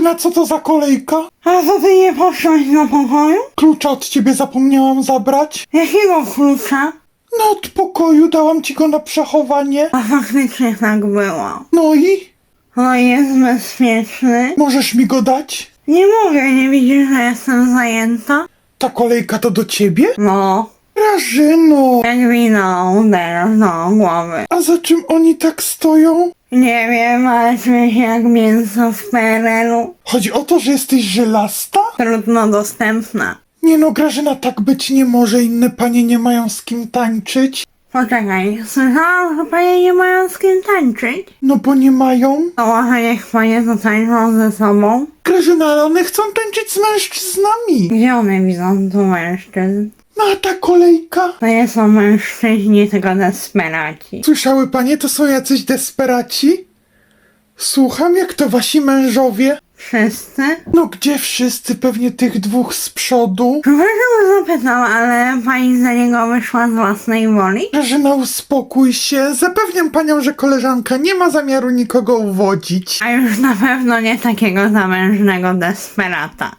Grażyna, co to za kolejka? A co ty nie poszłaś do pokoju? Klucza od ciebie zapomniałam zabrać. Jakiego klucza? No od pokoju dałam ci go na przechowanie. A faktycznie tak było. No i? O, jest bezpieczny. Możesz mi go dać? Nie mogę, nie widzisz, że jestem zajęta? Ta kolejka to do ciebie? No, Grażyno! jak wino uderzasz do głowy. A za czym oni tak stoją? Nie wiem, ale się jak mięso z PRL-u. Chodzi o to, że jesteś żelasta? Trudno dostępna. Nie no, Grażyna, tak być nie może. Inne panie nie mają z kim tańczyć. Poczekaj, słyszałam, że panie nie mają z kim tańczyć? No bo nie mają. To może niech panie to tańczą ze sobą? Grażyna, ale one chcą tańczyć z mężczyznami. Gdzie one widzą tu mężczyzn? No a ta kolejka? To nie są mężczyźni, tylko desperaci. Słyszały panie, to są jacyś desperaci? Słucham, jak to wasi mężowie? Wszyscy? No gdzie wszyscy? Pewnie tych dwóch z przodu. Przepraszam, że zapytam, ale pani za niego wyszła z własnej woli? Grażyna, uspokój się. Zapewniam panią, że koleżanka nie ma zamiaru nikogo uwodzić. A już na pewno nie takiego zamężnego desperata.